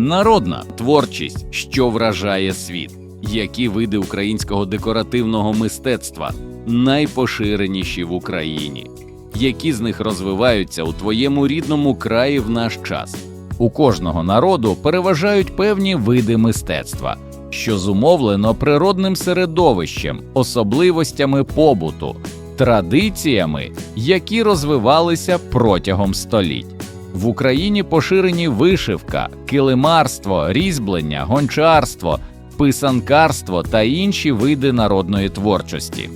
Народна творчість, що вражає світ. Які види українського декоративного мистецтва найпоширеніші в Україні? Які з них розвиваються у твоєму рідному краї в наш час? У кожного народу переважають певні види мистецтва, що зумовлено природним середовищем, особливостями побуту, традиціями, які розвивалися протягом століть. В Україні поширені вишивка, килимарство, різьблення, гончарство, писанкарство та інші види народної творчості.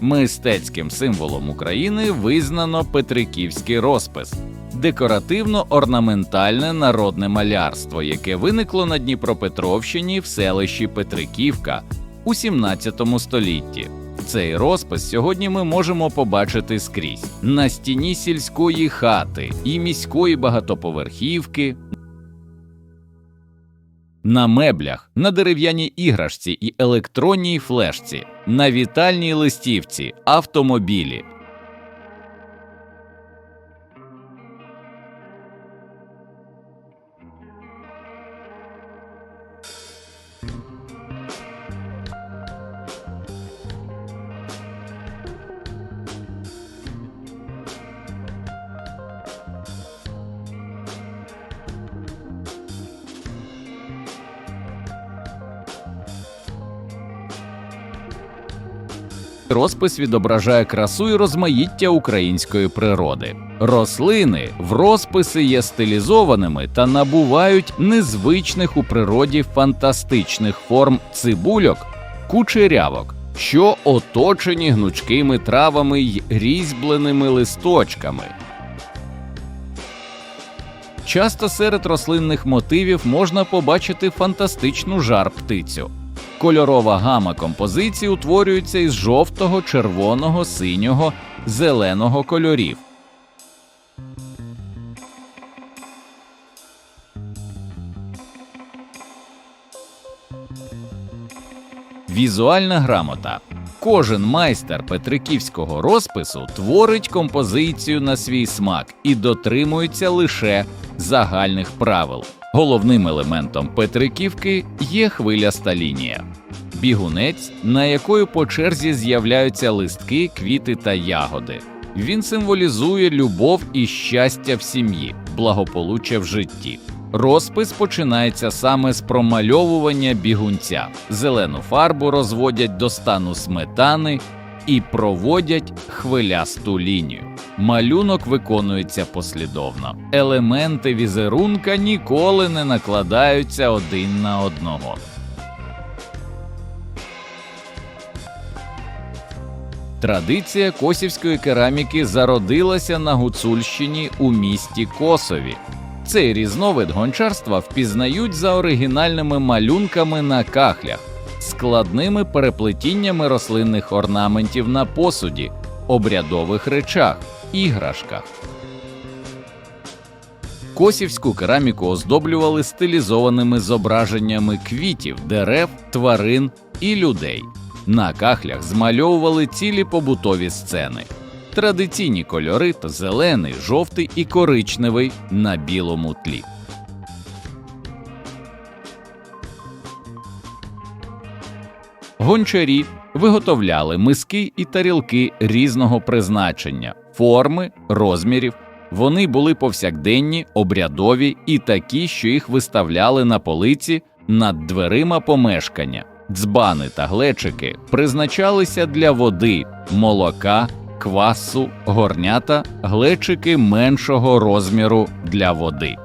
Мистецьким символом України визнано Петриківський розпис декоративно-орнаментальне народне малярство, яке виникло на Дніпропетровщині в селищі Петриківка у 17 столітті. Цей розпис сьогодні ми можемо побачити скрізь на стіні сільської хати і міської багатоповерхівки, на меблях, на дерев'яній іграшці і електронній флешці, на вітальній листівці, автомобілі. Розпис відображає красу і розмаїття української природи. Рослини в розписи є стилізованими та набувають незвичних у природі фантастичних форм цибульок, кучерявок, що оточені гнучкими травами й різьбленими листочками. Часто серед рослинних мотивів можна побачити фантастичну жар птицю. Кольорова гама композиції утворюється із жовтого, червоного, синього, зеленого кольорів. Візуальна грамота. Кожен майстер петриківського розпису творить композицію на свій смак і дотримується лише загальних правил. Головним елементом Петриківки є хвиляста лінія. Бігунець, на якої по черзі з'являються листки, квіти та ягоди. Він символізує любов і щастя в сім'ї, благополуччя в житті. Розпис починається саме з промальовування бігунця. Зелену фарбу розводять до стану сметани і проводять хвилясту лінію. Малюнок виконується послідовно. Елементи візерунка ніколи не накладаються один на одного. Традиція косівської кераміки зародилася на Гуцульщині у місті Косові. Цей різновид гончарства впізнають за оригінальними малюнками на кахлях, складними переплетіннями рослинних орнаментів на посуді, обрядових речах, іграшках. Косівську кераміку оздоблювали стилізованими зображеннями квітів, дерев, тварин і людей. На кахлях змальовували цілі побутові сцени. Традиційні кольори зелений, жовтий і коричневий на білому тлі. Гончарі виготовляли миски і тарілки різного призначення, форми, розмірів. Вони були повсякденні, обрядові і такі, що їх виставляли на полиці над дверима помешкання. Дзбани та глечики призначалися для води, молока, квасу, горнята, глечики меншого розміру для води.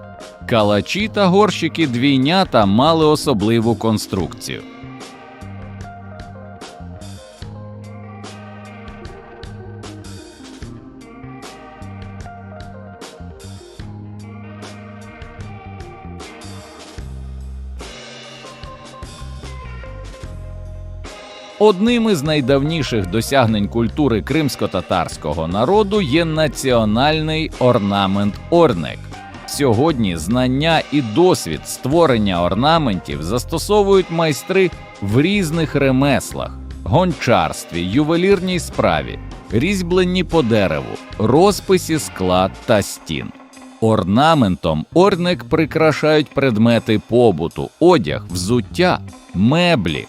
Калачі та горщики двійнята мали особливу конструкцію. Одним із найдавніших досягнень культури кримсько-татарського народу є національний орнамент орнек. Сьогодні знання і досвід створення орнаментів застосовують майстри в різних ремеслах: гончарстві, ювелірній справі, різьбленні по дереву, розписі скла та стін. Орнаментом орник прикрашають предмети побуту, одяг, взуття, меблі.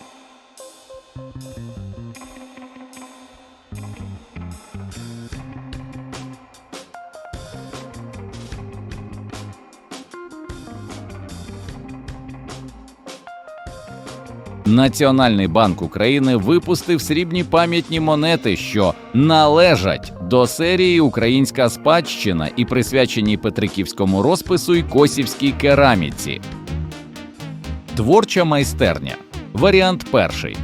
Національний банк України випустив срібні пам'ятні монети, що належать до серії Українська спадщина і присвячені Петриківському розпису й косівській кераміці. Творча майстерня. Варіант перший.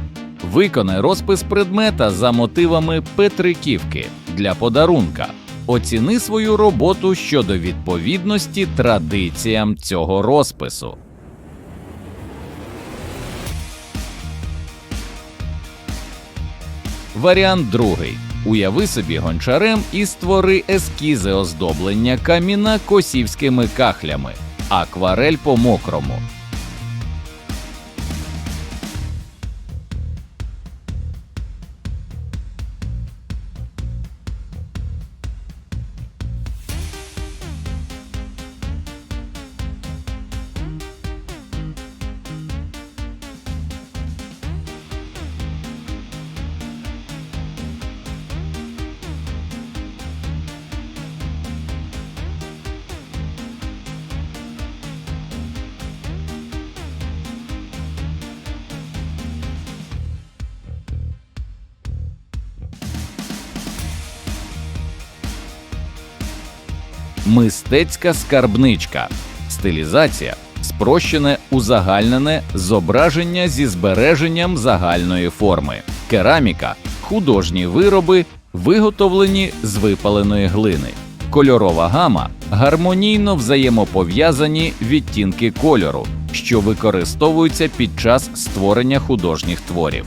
Виконай розпис предмета за мотивами Петриківки для подарунка. Оціни свою роботу щодо відповідності традиціям цього розпису. Варіант другий. Уяви собі гончарем і створи ескізи оздоблення каміна косівськими кахлями, акварель по мокрому. Мистецька скарбничка. Стилізація спрощене узагальнене зображення зі збереженням загальної форми. Кераміка художні вироби, виготовлені з випаленої глини. Кольорова гама гармонійно взаємопов'язані відтінки кольору, що використовуються під час створення художніх творів.